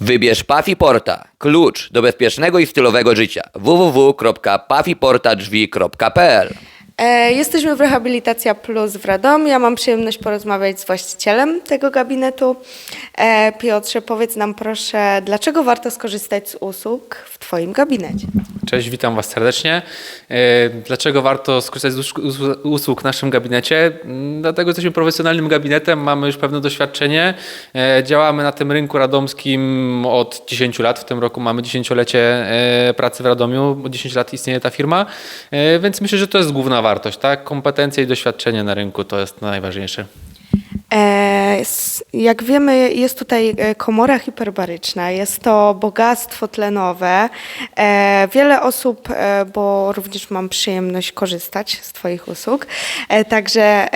Wybierz Pafi Porta, klucz do bezpiecznego i stylowego życia. www.pafiportadrzwi.pl Jesteśmy w Rehabilitacja Plus w Radomiu. Ja mam przyjemność porozmawiać z właścicielem tego gabinetu. E, Piotrze, powiedz nam proszę, dlaczego warto skorzystać z usług w Twoim gabinecie? Cześć, witam Was serdecznie. E, Dlaczego warto skorzystać z us- us- usług w naszym gabinecie? Mm, Dlatego że jesteśmy profesjonalnym gabinetem, mamy już pewne doświadczenie. E, Działamy na tym rynku radomskim od 10 lat. W tym roku mamy dziesięciolecie e, pracy w Radomiu. Od 10 lat istnieje ta firma, E, więc myślę, że to jest główna wartość. Tak? Kompetencje i doświadczenie na rynku to jest najważniejsze. Jak wiemy, jest tutaj e, komora hiperbaryczna, jest to bogactwo tlenowe. E, Wiele osób, e, bo również mam przyjemność korzystać z Twoich usług, także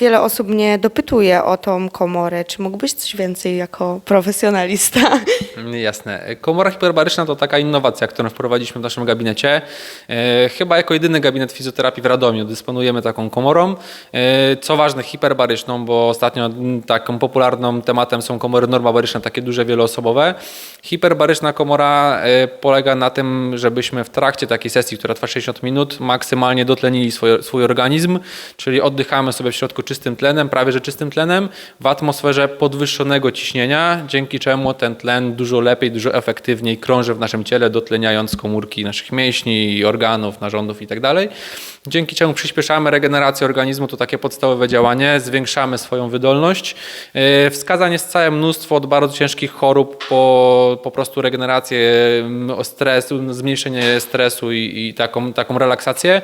wiele osób mnie dopytuje o tą komorę. Czy mógłbyś coś więcej jako profesjonalista? Jasne. Komora hiperbaryczna to taka innowacja, którą wprowadziliśmy w naszym gabinecie. Chyba jako jedyny gabinet fizjoterapii w Radomiu dysponujemy taką komorą. Co ważne, hiperbaryczną, bo ostatnio taką popularną tematem są komory normabaryczne, takie duże, wieloosobowe. Hiperbaryczna komora e, polega na tym, żebyśmy w trakcie takiej sesji, która trwa 60 minut, maksymalnie dotlenili swój, swój organizm, czyli oddychamy sobie w środku czystym tlenem, prawie że czystym tlenem, w atmosferze podwyższonego ciśnienia, dzięki czemu ten tlen dużo lepiej, dużo efektywniej krąży w naszym ciele, dotleniając komórki naszych mięśni, organów, narządów itd. Dzięki czemu przyspieszamy regenerację organizmu, to takie podstawowe działanie, zwiększamy swoją wydolność. Yy, Wskazań jest całe mnóstwo od bardzo ciężkich chorób po po prostu regenerację, stres, zmniejszenie stresu i, i taką, taką relaksację.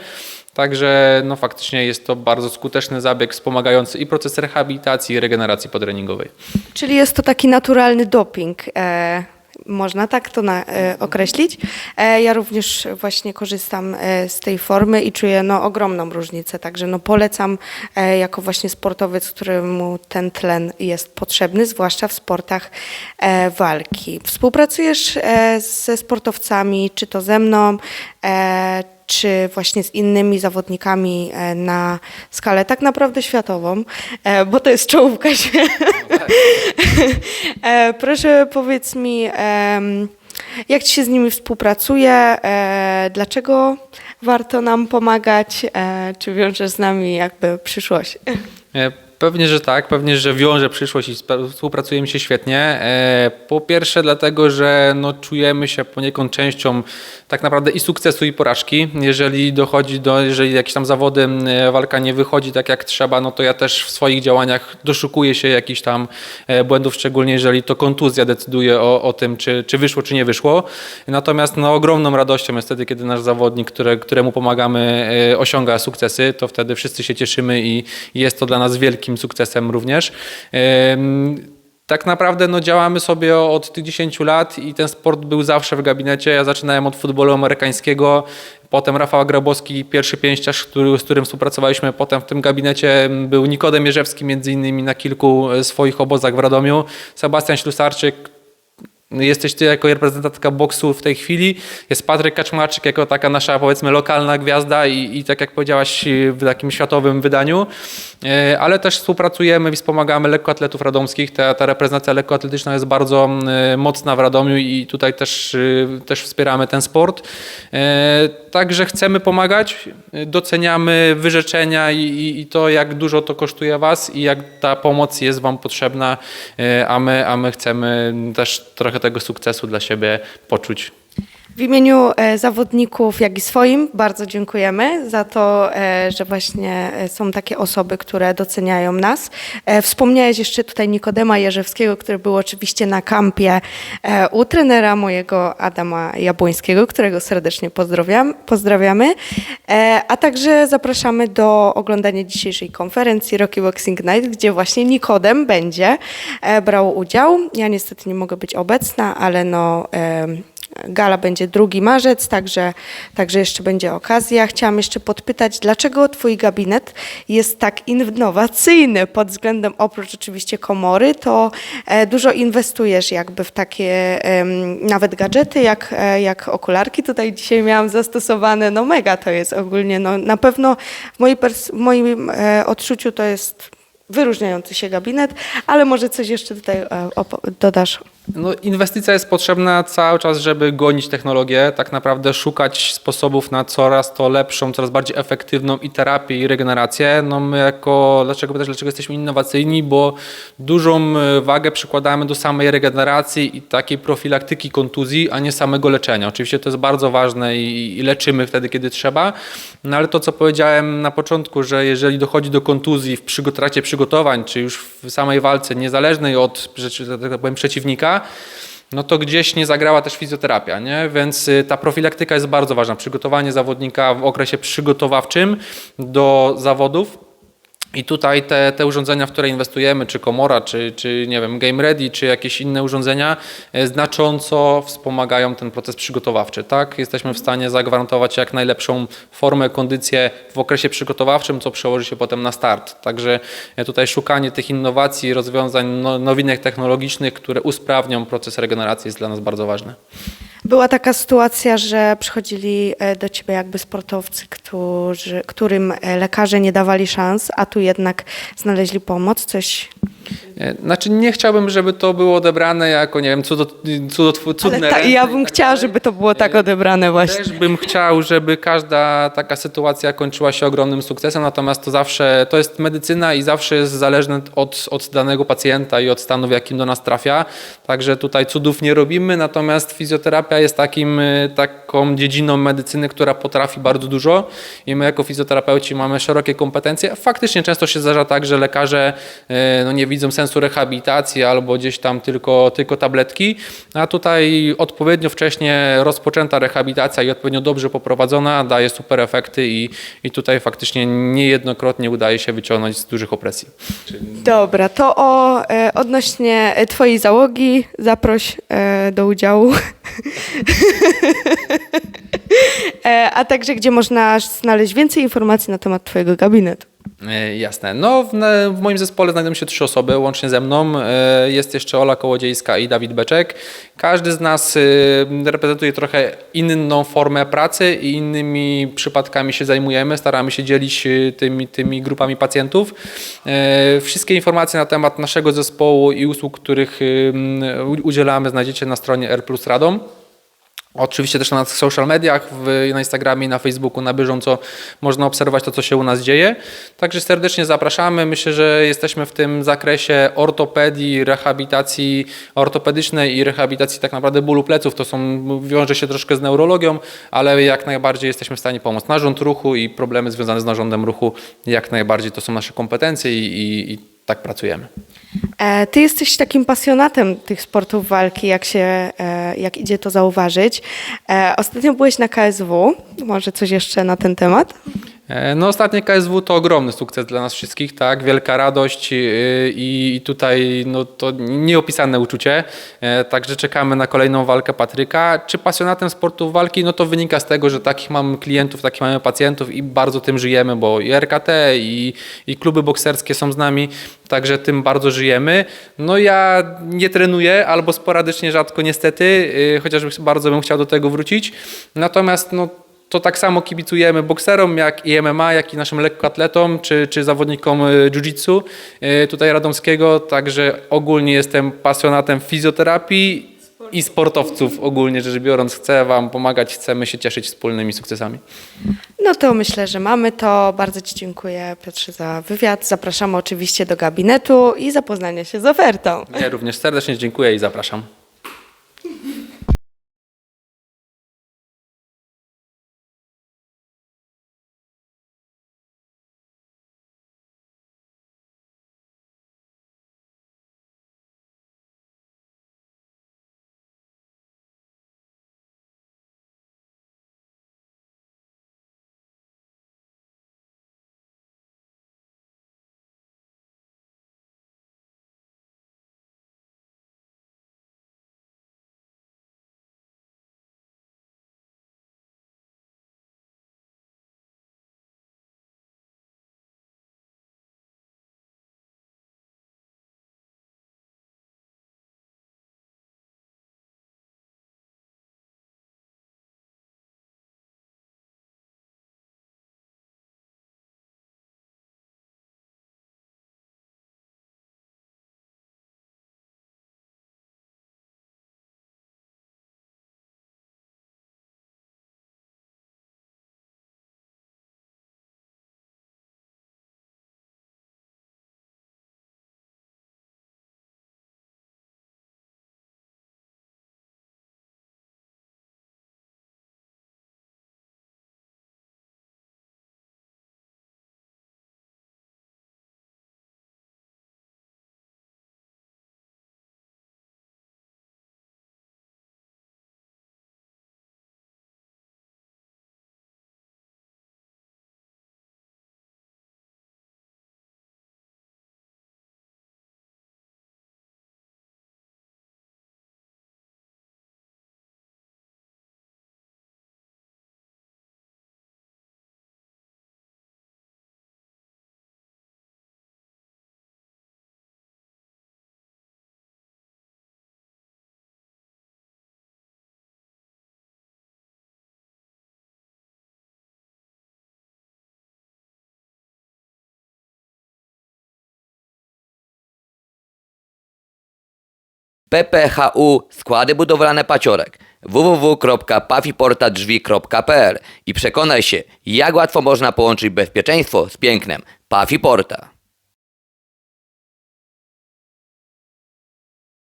Także no, faktycznie jest to bardzo skuteczny zabieg wspomagający i proces rehabilitacji i regeneracji podreningowej. Czyli jest to taki naturalny doping. E, można tak to na, e, określić. E, ja również właśnie korzystam e, z tej formy i czuję no, ogromną różnicę. Także no, polecam e, jako właśnie sportowiec, któremu ten tlen jest potrzebny, zwłaszcza w sportach e, walki. Współpracujesz e, ze sportowcami, czy to ze mną, e, czy właśnie z innymi zawodnikami e, na skalę tak naprawdę światową, e, bo to jest czołówka świata. E, Proszę powiedz mi, jak ci się z nimi współpracuje, dlaczego warto nam pomagać, czy wiążesz z nami jakby przyszłość? Pewnie, że tak, pewnie, że wiąże przyszłość i współpracujemy się świetnie. E, Po pierwsze dlatego, że no, czujemy się poniekąd częścią tak naprawdę i sukcesu i porażki. Jeżeli dochodzi do, jeżeli jakieś tam zawody, e, walka nie wychodzi tak jak trzeba, no to ja też w swoich działaniach doszukuję się jakichś tam e, błędów, szczególnie jeżeli to kontuzja decyduje o, o tym, czy, czy wyszło, czy nie wyszło. Natomiast no, ogromną radością jest wtedy, kiedy nasz zawodnik, które, któremu pomagamy, osiąga sukcesy, to wtedy wszyscy się cieszymy i jest to dla nas wielkim sukcesem również. Tak naprawdę no, działamy sobie od tych 10 lat i ten sport był zawsze w gabinecie. Ja zaczynałem od futbolu amerykańskiego, potem Rafał Grabowski, pierwszy pięściarz, który, z którym współpracowaliśmy. Potem w tym gabinecie był Nikodem Jerzewski między innymi na kilku e, swoich obozach w Radomiu, Sebastian Ślusarczyk, Jesteś ty jako reprezentantka boksu w tej chwili. Jest Patryk Kaczmarczyk jako taka nasza powiedzmy lokalna gwiazda i, i tak jak powiedziałaś w takim światowym wydaniu. E, Ale też współpracujemy i wspomagamy lekkoatletów radomskich. Ta, ta reprezentacja lekkoatletyczna jest bardzo e, mocna w Radomiu i tutaj też, e, też wspieramy ten sport. Także chcemy pomagać, doceniamy wyrzeczenia i, i, i to jak dużo to kosztuje was i jak ta pomoc jest wam potrzebna, a my, a my chcemy też trochę tego sukcesu dla siebie poczuć. W imieniu e, zawodników, jak i swoim, bardzo dziękujemy za to, e, że właśnie e, są takie osoby, które doceniają nas. Wspomniałeś jeszcze tutaj Nikodema Jerzewskiego, który był oczywiście na kampie u trenera mojego Adama Jabłońskiego, którego serdecznie pozdrawiam, pozdrawiamy. A także zapraszamy do oglądania dzisiejszej konferencji Rocky Boxing Night, gdzie właśnie Nikodem będzie brał udział. Ja niestety nie mogę być obecna, ale no... Gala będzie 2 marzec, także, także jeszcze będzie okazja. Chciałam jeszcze podpytać, dlaczego Twój gabinet jest tak innowacyjny pod względem, oprócz oczywiście komory, to e, dużo inwestujesz jakby w takie nawet gadżety, jak, e, jak okularki tutaj dzisiaj miałam zastosowane. No mega to jest ogólnie, no na pewno w, mojej w moim e, odczuciu to jest wyróżniający się gabinet, ale może coś jeszcze tutaj dodasz? No, inwestycja jest potrzebna cały czas, żeby gonić technologię, tak naprawdę szukać sposobów na coraz to lepszą, coraz bardziej efektywną i terapię, i regenerację. No my jako, dlaczego pytać, dlaczego jesteśmy innowacyjni? Bo dużą e, wagę przykładamy do samej regeneracji i takiej profilaktyki kontuzji, a nie samego leczenia. Oczywiście to jest bardzo ważne i, i leczymy wtedy, kiedy trzeba, no ale to, co powiedziałem na początku, że jeżeli dochodzi do kontuzji w przygo- trakcie przygotowań, czy już w samej walce, niezależnej od że tak powiem, przeciwnika, no to gdzieś nie zagrała też fizjoterapia, nie? więc y, ta profilaktyka jest bardzo ważna. Przygotowanie zawodnika w okresie przygotowawczym do zawodów. I tutaj te, te urządzenia, w które inwestujemy, czy Komora, czy, czy nie wiem, Game Ready, czy jakieś inne urządzenia, e, znacząco wspomagają ten proces przygotowawczy. Tak? Jesteśmy w stanie zagwarantować jak najlepszą formę, kondycję w okresie przygotowawczym, co przełoży się potem na start. Także e, tutaj szukanie tych innowacji, rozwiązań, no, nowinek technologicznych, które usprawnią proces regeneracji jest dla nas bardzo ważne. Była taka sytuacja, że przychodzili e, do ciebie jakby sportowcy, którzy, którym e, lekarze nie dawali szans, a tu jednak znaleźli pomoc, coś. E, Znaczy nie chciałbym, żeby to było odebrane jako, nie wiem, cudo, cudne ta, ja bym tak chciała, dalej. żeby to było tak odebrane właśnie. Też bym chciał, żeby każda taka sytuacja kończyła się ogromnym sukcesem, natomiast to zawsze, to jest medycyna i zawsze jest zależne od, od danego pacjenta i od stanu, w jakim do nas trafia. Także tutaj cudów nie robimy, natomiast fizjoterapia jest takim, y, taką dziedziną medycyny, która potrafi bardzo dużo i my jako fizjoterapeuci mamy szerokie kompetencje. Faktycznie często się zdarza tak, że lekarze no, nie widzą sensu rehabilitacji albo gdzieś tam tylko, tylko tabletki, a tutaj odpowiednio wcześnie rozpoczęta rehabilitacja i odpowiednio dobrze poprowadzona daje super efekty i, i tutaj faktycznie niejednokrotnie udaje się wyciągnąć z dużych opresji. Dobra, to o e, odnośnie e, twojej załogi zaproś e, do udziału. a także gdzie można znaleźć więcej informacji na temat twojego gabinetu. E, Jasne. No, w, w moim zespole znajdują się trzy osoby, łącznie ze mną. E, Jest jeszcze Ola Kołodziejska i Dawid Beczek. Każdy z nas e, reprezentuje trochę inną formę pracy i innymi przypadkami się zajmujemy. Staramy się dzielić tymi, tymi grupami pacjentów. Wszystkie informacje na temat naszego zespołu i usług, których udzielamy, znajdziecie na stronie R Radom. Oczywiście też na social mediach, na Instagramie, na Facebooku na bieżąco można obserwować to, co się u nas dzieje. Także serdecznie zapraszamy. Myślę, że jesteśmy w tym zakresie ortopedii, rehabilitacji ortopedycznej i rehabilitacji tak naprawdę bólu pleców. To są, wiąże się troszkę z neurologią, ale jak najbardziej jesteśmy w stanie pomóc. Narząd ruchu i problemy związane z narządem ruchu jak najbardziej to są nasze kompetencje i, i, i tak pracujemy. E, Ty jesteś takim pasjonatem tych sportów walki, jak się, e, jak idzie to zauważyć. E, Ostatnio byłeś na KSW, może coś jeszcze na ten temat? E, No ostatnie KSW to ogromny sukces dla nas wszystkich, tak, wielka radość yy, i tutaj no, to nieopisane uczucie, E, także czekamy na kolejną walkę Patryka. Czy pasjonatem sportów walki? No to wynika z tego, że takich mamy klientów, takich mamy pacjentów i bardzo tym żyjemy, bo i RKT i, i kluby bokserskie są z nami, także tym bardzo żyjemy. No ja nie trenuję albo sporadycznie, rzadko niestety, yy, chociaż bardzo bym chciał do tego wrócić, natomiast no to tak samo kibicujemy bokserom, jak i MMA, jak i naszym lekkoatletom, czy, czy zawodnikom y, jiu-jitsu y, tutaj radomskiego. Także ogólnie jestem pasjonatem fizjoterapii i sportowców ogólnie rzecz biorąc. Chcę Wam pomagać, chcemy się cieszyć wspólnymi sukcesami. No to myślę, że mamy to. Bardzo Ci dziękuję Piotrze za wywiad. Zapraszamy oczywiście do gabinetu i zapoznanie się z ofertą. Ja również serdecznie dziękuję i zapraszam. PPHU Składy Budowlane Paciorek www.pafiportadrzwi.pl i przekonaj się, jak łatwo można połączyć bezpieczeństwo z pięknem. Pafiporta.